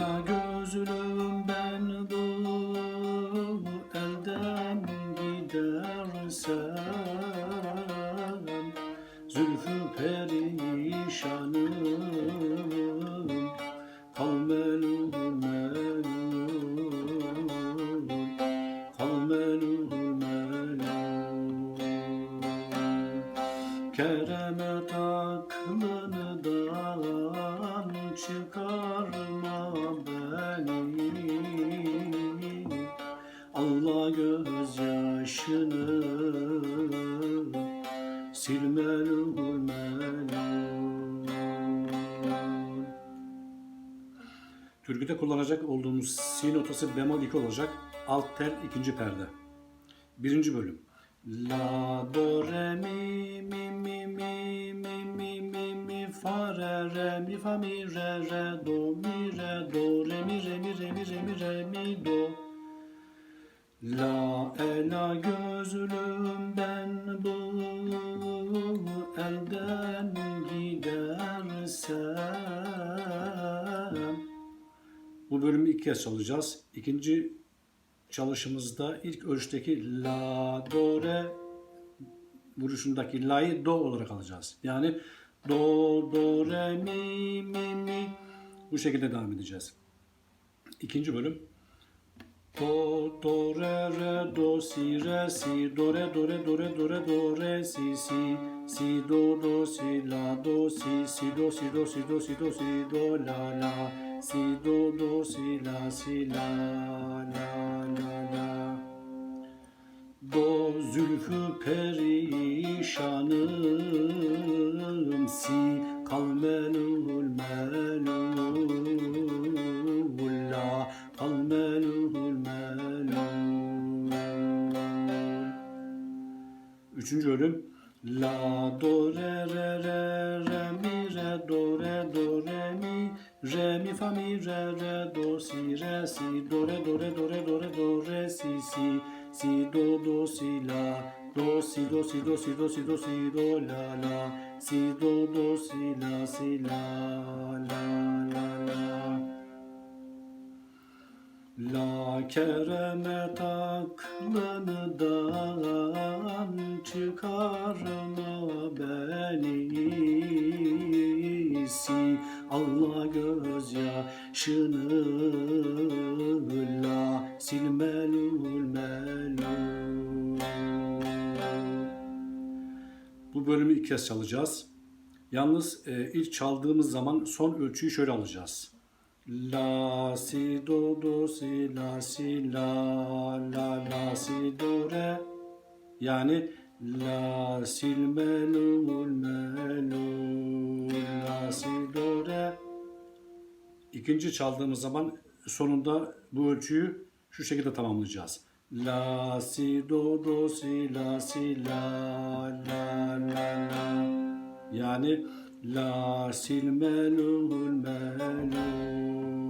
Dünya gözlüm ben bu elden gidersem Zülfü perişanım Kavmelum melum Kavmelum melum Kereme taklını dağdan çıkarma gözyaşını sil melul melul Türküde kullanacak olduğumuz si notası bemol 2 olacak. Alt tel ikinci perde. Birinci bölüm. La do re mi mi mi mi mi mi mi mi fa re re mi fa mi re re do mi re do re mi re mi re mi re mi re mi do La ela gözlüm ben bu elden gidersem Bu bölümü ilk kez çalacağız. İkinci çalışımızda ilk ölçüdeki la, do, re vuruşundaki la'yı do olarak alacağız. Yani do, do, re, mi, mi, mi bu şekilde devam edeceğiz. İkinci bölüm Do, do, re, re, do, si, re, si, do, re, do, re, do, re, do, re, do, re, si, si, si, do, do, si, la, do, si, si, do, si, do, si, do, si, do, si, do, la, la, si, do, do, si, la, si, la, la, la, la. Do, zülfü perişanım, si, Üçüncü bölüm. La do re re re re mi re do re do re mi re mi fa mi re re do si re si do re do re do re do re do re si si si do do si la do si do si do si do si do si do la la si do do si la si la la la la La keremet aklından çıkarma beni Si Allah gözyaşını la sil melul melul Bu bölümü ilk kez çalacağız. Yalnız e, ilk çaldığımız zaman son ölçüyü şöyle alacağız. La si do do si la si la la la si do re. Yani la sil melul melul la si do re. İkinci çaldığımız zaman sonunda bu ölçüyü şu şekilde tamamlayacağız. La si do do si la si la la la la. Yani La silmelul melul